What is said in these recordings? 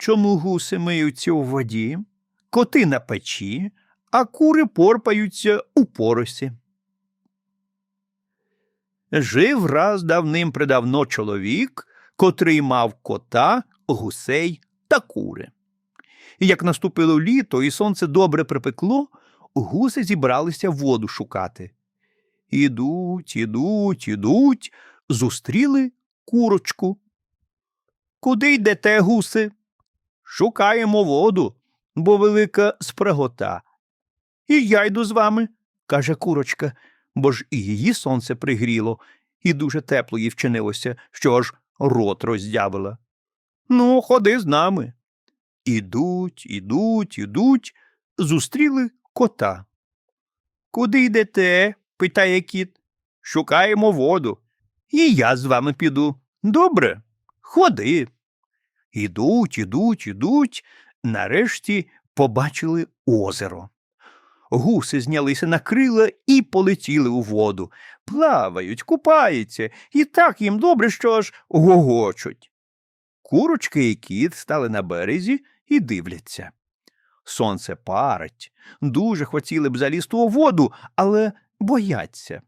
чому гуси миються у воді, коти на печі, а кури порпаються у поросі. Жив раз давним-предавно чоловік, котрий мав кота, гусей та кури. І як наступило літо і сонце добре припекло, гуси зібралися воду шукати. Ідуть, ідуть, ідуть, зустріли курочку. Куди йдете, гуси? Шукаємо воду, бо велика спрагота. І я йду з вами, каже курочка, бо ж і її сонце пригріло, і дуже тепло їй вчинилося, що аж рот роздявила. Ну, ходи з нами. Ідуть, ідуть, ідуть, зустріли кота. Куди йдете? питає кіт. Шукаємо воду. І я з вами піду. Добре, ходи. Ідуть, ідуть, ідуть, нарешті побачили озеро. Гуси знялися на крила і полетіли у воду. Плавають, купаються, і так їм добре, що аж гогочуть. Курочка і кіт стали на березі і дивляться. Сонце парить, дуже хотіли б залізти у воду, але бояться.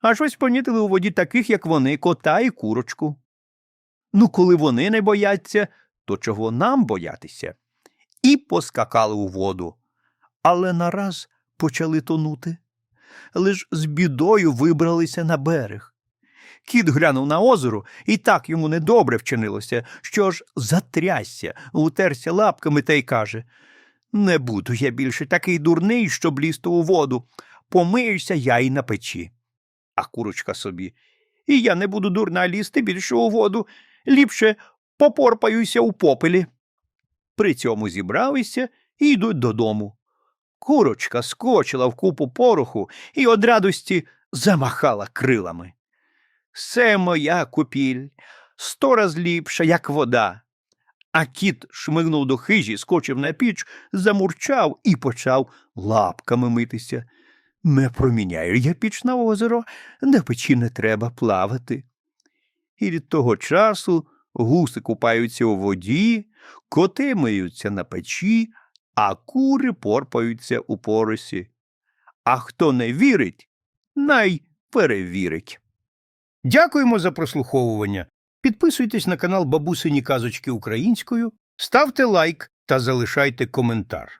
Аж ось помітили у воді таких, як вони, кота і курочку. Ну, коли вони не бояться, то чого нам боятися? І поскакали у воду. Але нараз почали тонути. Лиш з бідою вибралися на берег. Кіт глянув на озеро, і так йому недобре вчинилося, що ж затрясся, утерся лапками та й каже Не буду я більше такий дурний, щоб лізти у воду. Помиюся я й на печі. А курочка собі. І я не буду дурна лізти більше у воду, ліпше попорпаюся у попелі. При цьому зібралися і йдуть додому. Курочка скочила в купу пороху і од радості замахала крилами. Це моя купіль, сто раз ліпша, як вода. А кіт шмигнув до хижі, скочив на піч, замурчав і почав лапками митися. Не проміняю я піч на озеро, на печі не треба плавати. І від того часу гуси купаються у воді, коти миються на печі, а кури порпаються у поросі. А хто не вірить, най перевірить. Дякуємо за прослуховування. Підписуйтесь на канал Бабусині Казочки Українською, ставте лайк та залишайте коментар.